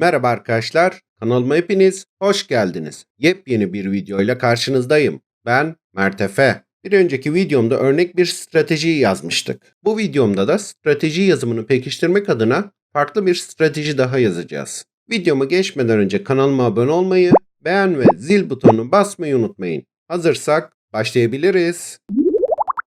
Merhaba arkadaşlar, kanalıma hepiniz hoş geldiniz. Yepyeni bir videoyla karşınızdayım. Ben Mert Efe. Bir önceki videomda örnek bir stratejiyi yazmıştık. Bu videomda da strateji yazımını pekiştirmek adına farklı bir strateji daha yazacağız. Videomu geçmeden önce kanalıma abone olmayı, beğen ve zil butonunu basmayı unutmayın. Hazırsak başlayabiliriz.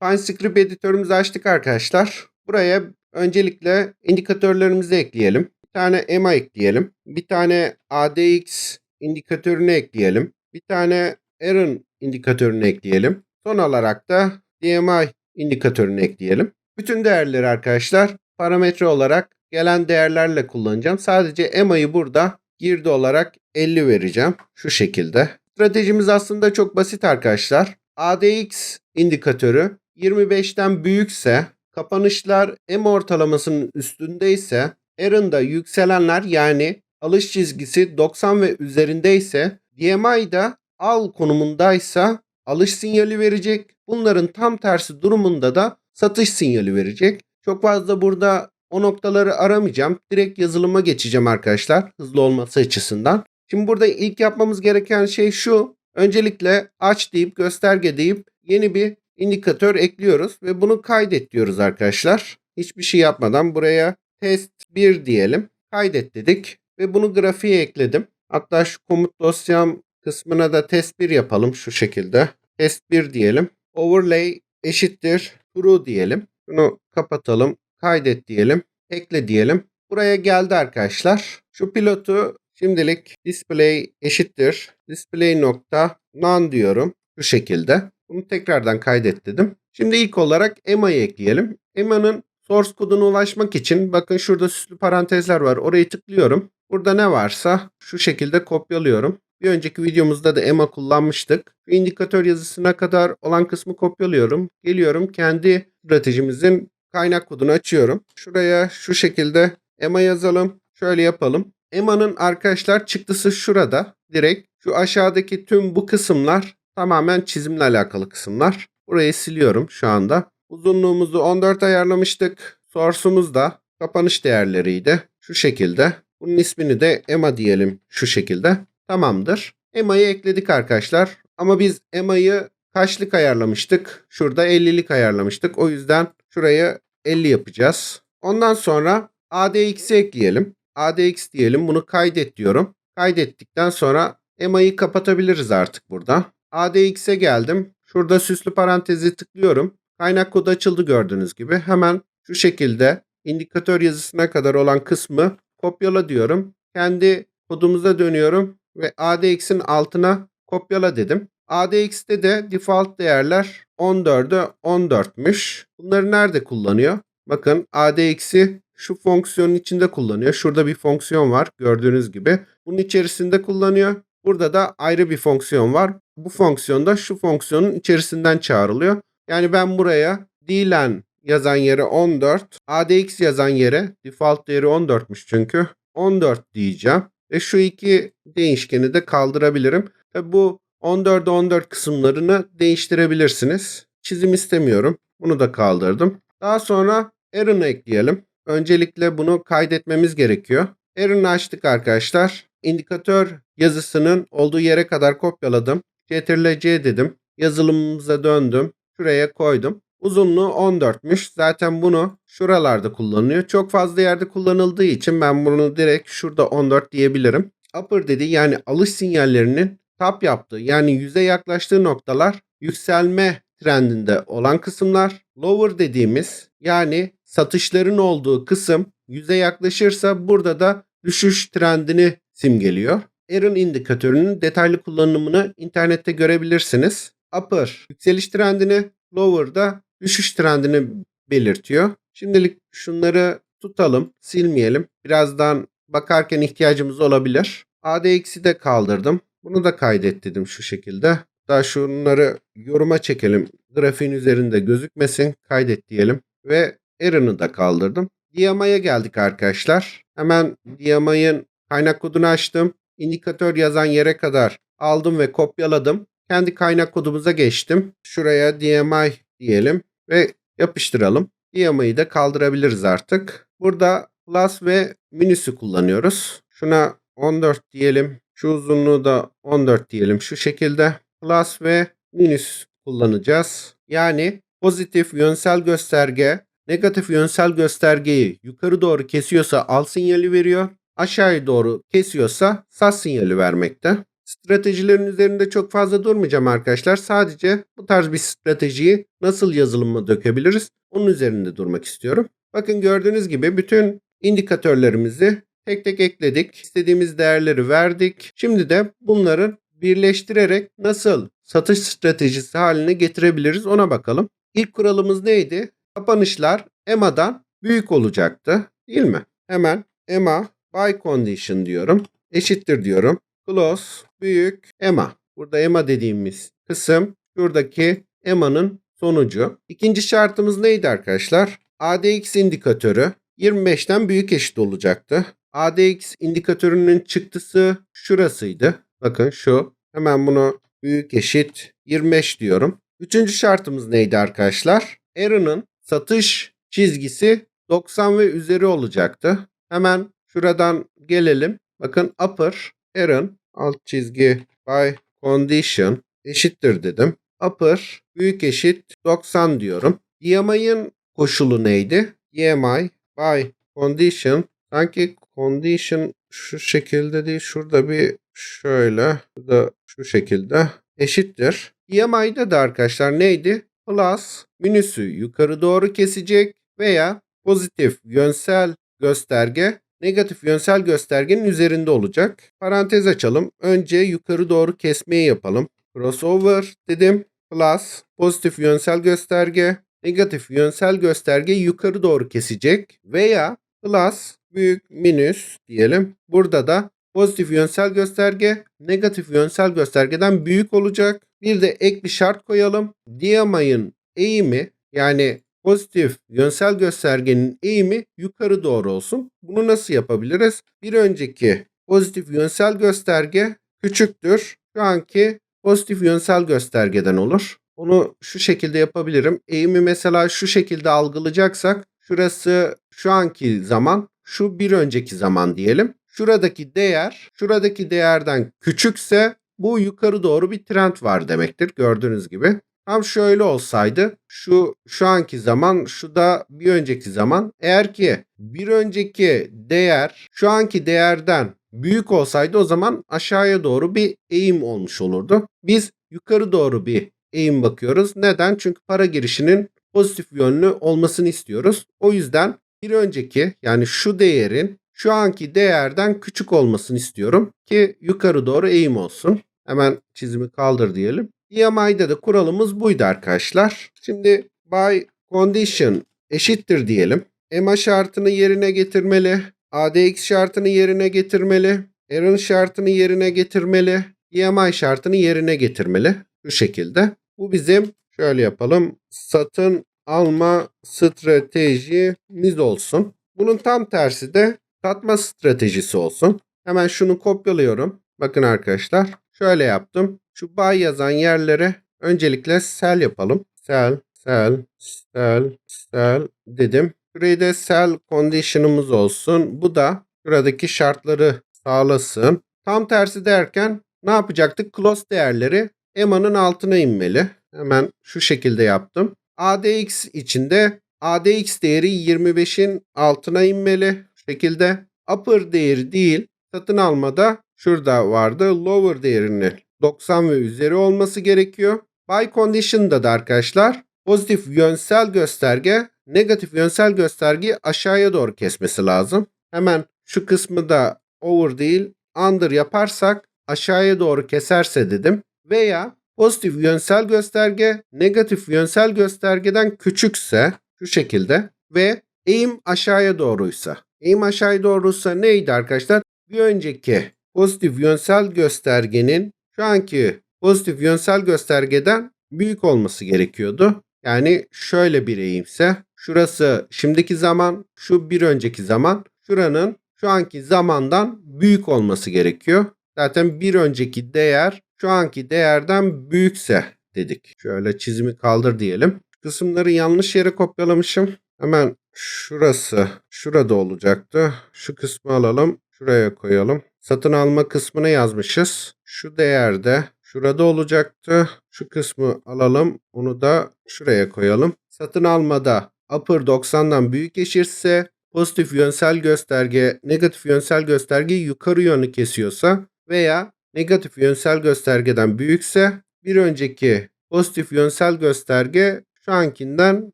PineScript editörümüzü açtık arkadaşlar. Buraya öncelikle indikatörlerimizi ekleyelim. Tane EMA ekleyelim. Bir tane ADX indikatörünü ekleyelim. Bir tane Error indikatörünü ekleyelim. Son olarak da DMI indikatörünü ekleyelim. Bütün değerleri arkadaşlar parametre olarak gelen değerlerle kullanacağım. Sadece EMA'yı burada girdi olarak 50 vereceğim. Şu şekilde. Stratejimiz aslında çok basit arkadaşlar. ADX indikatörü 25'ten büyükse, kapanışlar EMA ortalamasının üstündeyse, Error'da yükselenler yani alış çizgisi 90 ve üzerindeyse, DMI'da al konumundaysa alış sinyali verecek. Bunların tam tersi durumunda da satış sinyali verecek. Çok fazla burada o noktaları aramayacağım. Direkt yazılıma geçeceğim arkadaşlar hızlı olması açısından. Şimdi burada ilk yapmamız gereken şey şu. Öncelikle aç deyip gösterge deyip yeni bir indikatör ekliyoruz ve bunu kaydet diyoruz arkadaşlar. Hiçbir şey yapmadan buraya test 1 diyelim. Kaydet dedik ve bunu grafiğe ekledim. Hatta şu komut dosyam kısmına da test 1 yapalım şu şekilde. Test 1 diyelim. Overlay eşittir true diyelim. Bunu kapatalım. Kaydet diyelim. Ekle diyelim. Buraya geldi arkadaşlar. Şu pilotu şimdilik display eşittir. Display nokta none diyorum. Şu şekilde. Bunu tekrardan kaydet dedim. Şimdi ilk olarak EMA'yı ekleyelim. EMA'nın source koduna ulaşmak için bakın şurada süslü parantezler var. Orayı tıklıyorum. Burada ne varsa şu şekilde kopyalıyorum. Bir önceki videomuzda da EMA kullanmıştık. Şu indikatör yazısına kadar olan kısmı kopyalıyorum. Geliyorum kendi stratejimizin kaynak kodunu açıyorum. Şuraya şu şekilde EMA yazalım. Şöyle yapalım. EMA'nın arkadaşlar çıktısı şurada. Direkt şu aşağıdaki tüm bu kısımlar tamamen çizimle alakalı kısımlar. Burayı siliyorum şu anda. Uzunluğumuzu 14 ayarlamıştık. Source'umuz da kapanış değerleriydi. Şu şekilde. Bunun ismini de EMA diyelim şu şekilde. Tamamdır. EMA'yı ekledik arkadaşlar. Ama biz EMA'yı kaçlık ayarlamıştık? Şurada 50'lik ayarlamıştık. O yüzden şurayı 50 yapacağız. Ondan sonra ADX'i ekleyelim. ADX diyelim. Bunu kaydet diyorum. Kaydettikten sonra EMA'yı kapatabiliriz artık burada. ADX'e geldim. Şurada süslü parantezi tıklıyorum. Kaynak kodu açıldı gördüğünüz gibi. Hemen şu şekilde indikatör yazısına kadar olan kısmı kopyala diyorum. Kendi kodumuza dönüyorum ve ADX'in altına kopyala dedim. ADX'te de default değerler 14'e 14'müş. Bunları nerede kullanıyor? Bakın ADX'i şu fonksiyonun içinde kullanıyor. Şurada bir fonksiyon var gördüğünüz gibi. Bunun içerisinde kullanıyor. Burada da ayrı bir fonksiyon var. Bu fonksiyon da şu fonksiyonun içerisinden çağrılıyor. Yani ben buraya dlen yazan yere 14, ADX yazan yere default değeri 14'müş çünkü. 14 diyeceğim. Ve şu iki değişkeni de kaldırabilirim. Tabi bu 14'e 14 kısımlarını değiştirebilirsiniz. Çizim istemiyorum. Bunu da kaldırdım. Daha sonra Aaron'ı ekleyelim. Öncelikle bunu kaydetmemiz gerekiyor. Aaron'ı açtık arkadaşlar. İndikatör yazısının olduğu yere kadar kopyaladım. Ctrl C dedim. Yazılımımıza döndüm. Şuraya koydum. Uzunluğu 14'müş. Zaten bunu şuralarda kullanılıyor. Çok fazla yerde kullanıldığı için ben bunu direkt şurada 14 diyebilirim. Upper dedi yani alış sinyallerinin tap yaptığı yani yüze yaklaştığı noktalar yükselme trendinde olan kısımlar. Lower dediğimiz yani satışların olduğu kısım yüze yaklaşırsa burada da düşüş trendini simgeliyor. Erin indikatörünün detaylı kullanımını internette görebilirsiniz. Upper yükseliş trendini, lower da düşüş trendini belirtiyor. Şimdilik şunları tutalım, silmeyelim. Birazdan bakarken ihtiyacımız olabilir. ADX'i de kaldırdım. Bunu da kaydet dedim şu şekilde. Daha şunları yoruma çekelim. Grafiğin üzerinde gözükmesin. Kaydet diyelim. Ve Aaron'ı da kaldırdım. DMI'ye geldik arkadaşlar. Hemen DMI'ın kaynak kodunu açtım. İndikatör yazan yere kadar aldım ve kopyaladım. Kendi kaynak kodumuza geçtim. Şuraya DMI diyelim ve yapıştıralım. DMI'yi de kaldırabiliriz artık. Burada plus ve minüsü kullanıyoruz. Şuna 14 diyelim. Şu uzunluğu da 14 diyelim. Şu şekilde plus ve minus kullanacağız. Yani pozitif yönsel gösterge negatif yönsel göstergeyi yukarı doğru kesiyorsa al sinyali veriyor. Aşağıya doğru kesiyorsa saz sinyali vermekte. Stratejilerin üzerinde çok fazla durmayacağım arkadaşlar. Sadece bu tarz bir stratejiyi nasıl yazılıma dökebiliriz onun üzerinde durmak istiyorum. Bakın gördüğünüz gibi bütün indikatörlerimizi tek tek ekledik. İstediğimiz değerleri verdik. Şimdi de bunların birleştirerek nasıl satış stratejisi haline getirebiliriz ona bakalım. İlk kuralımız neydi? Kapanışlar EMA'dan büyük olacaktı. Değil mi? Hemen EMA buy condition diyorum. Eşittir diyorum. Close büyük EMA. Burada EMA dediğimiz kısım şuradaki EMA'nın sonucu. İkinci şartımız neydi arkadaşlar? ADX indikatörü 25'ten büyük eşit olacaktı. ADX indikatörünün çıktısı şurasıydı. Bakın şu. Hemen bunu büyük eşit 25 diyorum. Üçüncü şartımız neydi arkadaşlar? Aaron'ın satış çizgisi 90 ve üzeri olacaktı. Hemen şuradan gelelim. Bakın upper Aaron alt çizgi by condition eşittir dedim. Upper büyük eşit 90 diyorum. EMI'ın koşulu neydi? EMI by condition sanki condition şu şekilde değil şurada bir şöyle da şu şekilde eşittir. EMI'de de arkadaşlar neydi? Plus minüsü yukarı doğru kesecek veya pozitif yönsel gösterge negatif yönsel göstergenin üzerinde olacak. Parantez açalım. Önce yukarı doğru kesmeyi yapalım. Crossover dedim. Plus pozitif yönsel gösterge negatif yönsel gösterge yukarı doğru kesecek veya plus büyük minüs diyelim. Burada da pozitif yönsel gösterge negatif yönsel göstergeden büyük olacak. Bir de ek bir şart koyalım. Diyamayın eğimi yani pozitif yönsel göstergenin eğimi yukarı doğru olsun. Bunu nasıl yapabiliriz? Bir önceki pozitif yönsel gösterge küçüktür. Şu anki pozitif yönsel göstergeden olur. Onu şu şekilde yapabilirim. Eğimi mesela şu şekilde algılayacaksak şurası şu anki zaman, şu bir önceki zaman diyelim. Şuradaki değer, şuradaki değerden küçükse bu yukarı doğru bir trend var demektir gördüğünüz gibi. Tam şöyle olsaydı şu şu anki zaman şu da bir önceki zaman eğer ki bir önceki değer şu anki değerden büyük olsaydı o zaman aşağıya doğru bir eğim olmuş olurdu. Biz yukarı doğru bir eğim bakıyoruz. Neden? Çünkü para girişinin pozitif yönlü olmasını istiyoruz. O yüzden bir önceki yani şu değerin şu anki değerden küçük olmasını istiyorum ki yukarı doğru eğim olsun. Hemen çizimi kaldır diyelim. EMI'de de kuralımız buydu arkadaşlar. Şimdi by condition eşittir diyelim. EMA şartını yerine getirmeli. ADX şartını yerine getirmeli. Aaron şartını yerine getirmeli. EMI şartını yerine getirmeli. Şu şekilde. Bu bizim şöyle yapalım. Satın alma stratejimiz olsun. Bunun tam tersi de satma stratejisi olsun. Hemen şunu kopyalıyorum. Bakın arkadaşlar. Şöyle yaptım. Şu buy yazan yerlere öncelikle sell yapalım. Sell, sell, sell, sell dedim. Şurayı da sell condition'ımız olsun. Bu da şuradaki şartları sağlasın. Tam tersi derken ne yapacaktık? Close değerleri EMA'nın altına inmeli. Hemen şu şekilde yaptım. ADX içinde ADX değeri 25'in altına inmeli. Şu şekilde upper değeri değil satın almada şurada vardı. Lower değerini 90 ve üzeri olması gerekiyor. Buy condition'da da arkadaşlar pozitif yönsel gösterge negatif yönsel göstergeyi aşağıya doğru kesmesi lazım. Hemen şu kısmı da over değil under yaparsak aşağıya doğru keserse dedim. Veya pozitif yönsel gösterge negatif yönsel göstergeden küçükse şu şekilde ve eğim aşağıya doğruysa. Eğim aşağıya doğruysa neydi arkadaşlar? Bir önceki pozitif yönsel göstergenin şu anki pozitif yönsel göstergeden büyük olması gerekiyordu. Yani şöyle bir eğimse şurası şimdiki zaman, şu bir önceki zaman, şuranın şu anki zamandan büyük olması gerekiyor. Zaten bir önceki değer şu anki değerden büyükse dedik. Şöyle çizimi kaldır diyelim. Kısımları yanlış yere kopyalamışım. Hemen şurası şurada olacaktı. Şu kısmı alalım. şuraya koyalım. Satın alma kısmını yazmışız. Şu değerde şurada olacaktı. Şu kısmı alalım. Onu da şuraya koyalım. Satın almada upper 90'dan büyük eşitse pozitif yönsel gösterge negatif yönsel gösterge yukarı yönlü kesiyorsa veya negatif yönsel göstergeden büyükse bir önceki pozitif yönsel gösterge şu ankinden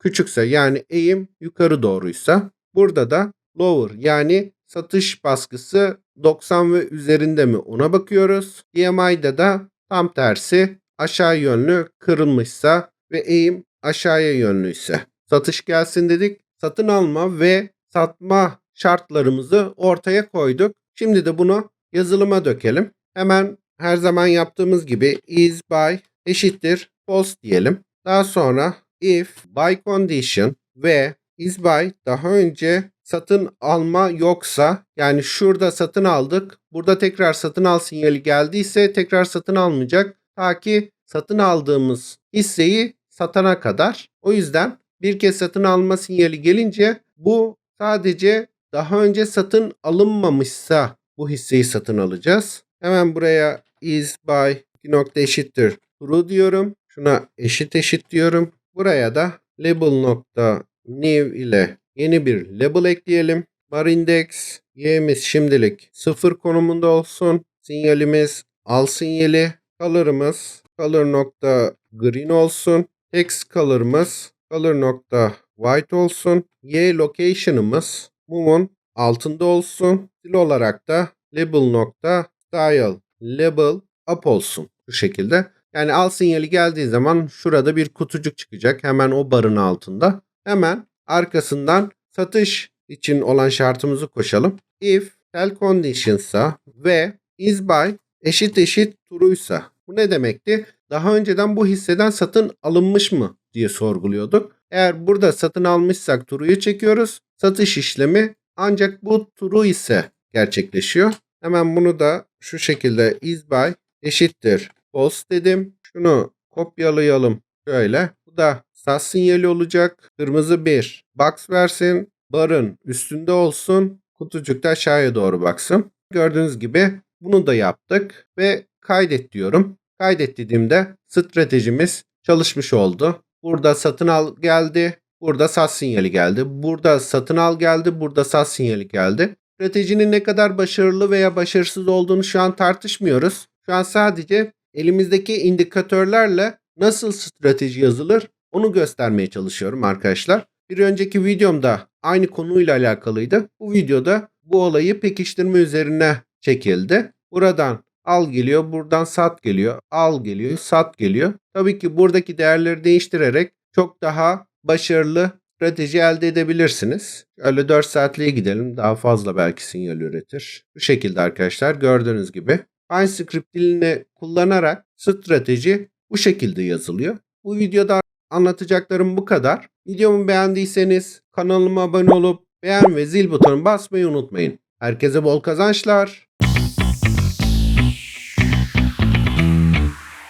küçükse yani eğim yukarı doğruysa burada da lower yani satış baskısı 90 ve üzerinde mi ona bakıyoruz. DMI'da da tam tersi aşağı yönlü kırılmışsa ve eğim aşağıya yönlüyse satış gelsin dedik. Satın alma ve satma şartlarımızı ortaya koyduk. Şimdi de bunu yazılıma dökelim. Hemen her zaman yaptığımız gibi is by eşittir false diyelim. Daha sonra if by condition ve is by daha önce satın alma yoksa yani şurada satın aldık. Burada tekrar satın al sinyali geldiyse tekrar satın almayacak. Ta ki satın aldığımız hisseyi satana kadar. O yüzden bir kez satın alma sinyali gelince bu sadece daha önce satın alınmamışsa bu hisseyi satın alacağız. Hemen buraya is by nokta eşittir true diyorum. Şuna eşit eşit diyorum. Buraya da label nokta new ile yeni bir label ekleyelim. Var index y'miz şimdilik 0 konumunda olsun. Sinyalimiz al sinyali. Color'ımız color nokta green olsun. Text color'ımız color nokta white olsun. Y location'ımız mumun altında olsun. Dil olarak da label nokta style label up olsun. Bu şekilde. Yani al sinyali geldiği zaman şurada bir kutucuk çıkacak. Hemen o barın altında. Hemen arkasından satış için olan şartımızı koşalım. If sell conditions'a ve is by eşit eşit true'ysa. Bu ne demekti? Daha önceden bu hisseden satın alınmış mı diye sorguluyorduk. Eğer burada satın almışsak true'yu çekiyoruz. Satış işlemi ancak bu true ise gerçekleşiyor. Hemen bunu da şu şekilde is by eşittir false dedim. Şunu kopyalayalım şöyle. Bu da SAS sinyali olacak. Kırmızı bir box versin. Barın üstünde olsun. Kutucuk da aşağıya doğru baksın. Gördüğünüz gibi bunu da yaptık ve kaydet diyorum. Kaydet dediğimde stratejimiz çalışmış oldu. Burada satın al geldi. Burada sat sinyali geldi. Burada satın al geldi. Burada sat sinyali geldi. Stratejinin ne kadar başarılı veya başarısız olduğunu şu an tartışmıyoruz. Şu an sadece elimizdeki indikatörlerle nasıl strateji yazılır onu göstermeye çalışıyorum arkadaşlar. Bir önceki videomda aynı konuyla alakalıydı. Bu videoda bu olayı pekiştirme üzerine çekildi. Buradan al geliyor, buradan sat geliyor, al geliyor, sat geliyor. Tabii ki buradaki değerleri değiştirerek çok daha başarılı strateji elde edebilirsiniz. Öyle 4 saatliğe gidelim. Daha fazla belki sinyal üretir. Bu şekilde arkadaşlar gördüğünüz gibi PineScript dilini kullanarak strateji bu şekilde yazılıyor. Bu videoda anlatacaklarım bu kadar. Videomu beğendiyseniz kanalıma abone olup beğen ve zil butonuna basmayı unutmayın. Herkese bol kazançlar.